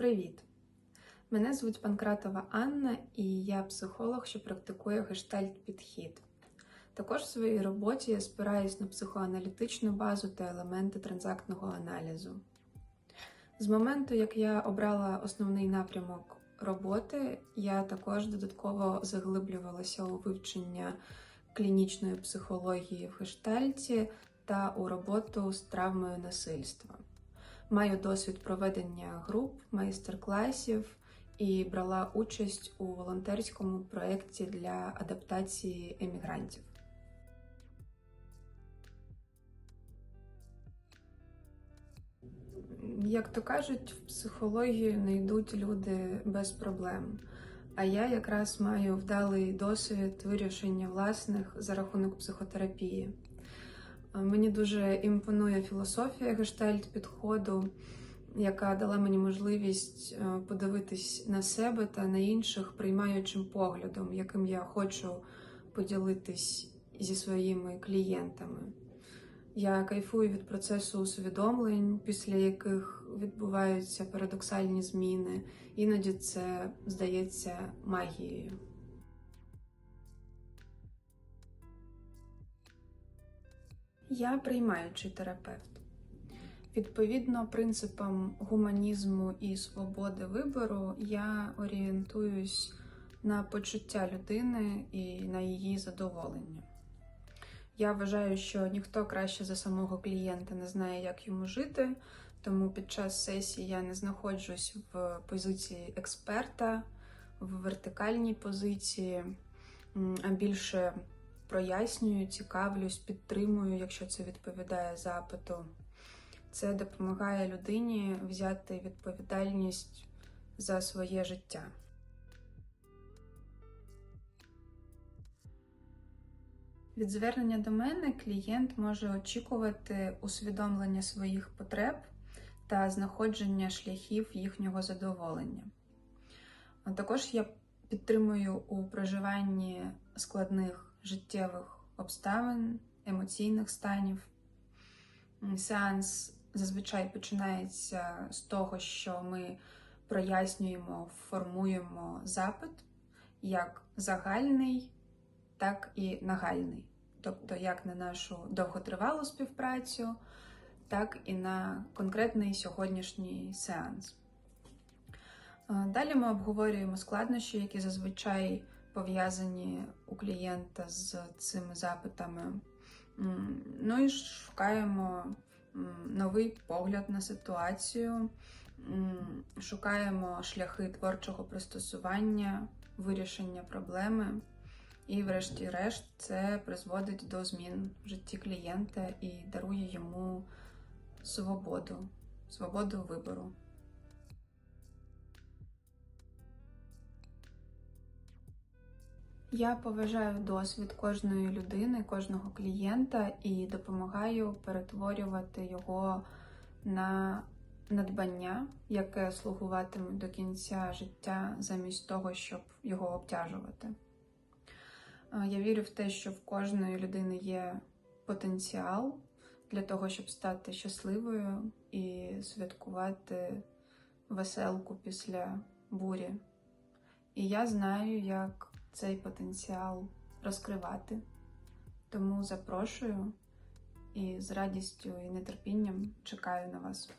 Привіт! Мене звуть Панкратова Анна, і я психолог, що практикує гештальт-підхід. Також в своїй роботі я спираюсь на психоаналітичну базу та елементи транзактного аналізу. З моменту, як я обрала основний напрямок роботи, я також додатково заглиблювалася у вивчення клінічної психології в гештальті та у роботу з травмою насильства. Маю досвід проведення груп, майстер-класів і брала участь у волонтерському проєкті для адаптації емігрантів. Як то кажуть, в психологію не йдуть люди без проблем. А я якраз маю вдалий досвід вирішення власних за рахунок психотерапії. Мені дуже імпонує філософія гештальт підходу, яка дала мені можливість е, подивитись на себе та на інших приймаючим поглядом, яким я хочу поділитись зі своїми клієнтами. Я кайфую від процесу усвідомлень, після яких відбуваються парадоксальні зміни. Іноді це здається магією. Я приймаючий терапевт. Відповідно принципам гуманізму і свободи вибору я орієнтуюсь на почуття людини і на її задоволення. Я вважаю, що ніхто краще за самого клієнта не знає, як йому жити, тому під час сесії я не знаходжусь в позиції експерта, в вертикальній позиції, а більше прояснюю, цікавлюсь, підтримую, якщо це відповідає запиту. Це допомагає людині взяти відповідальність за своє життя. Від звернення до мене клієнт може очікувати усвідомлення своїх потреб та знаходження шляхів їхнього задоволення. Також я підтримую у проживанні складних життєвих обставин, емоційних станів. Сеанс зазвичай починається з того, що ми прояснюємо, формуємо запит як загальний, так і нагальний. Тобто як на нашу довготривалу співпрацю, так і на конкретний сьогоднішній сеанс. Далі ми обговорюємо складнощі, які зазвичай пов'язані у клієнта з цими запитами. Ну і шукаємо новий погляд на ситуацію, шукаємо шляхи творчого пристосування, вирішення проблеми. І, врешті-решт, це призводить до змін в житті клієнта і дарує йому свободу, свободу вибору. Я поважаю досвід кожної людини, кожного клієнта і допомагаю перетворювати його на надбання, яке слугуватиме до кінця життя, замість того, щоб його обтяжувати. Я вірю в те, що в кожної людини є потенціал для того, щоб стати щасливою і святкувати веселку після бурі. І я знаю, як цей потенціал розкривати. Тому запрошую і з радістю і нетерпінням чекаю на вас.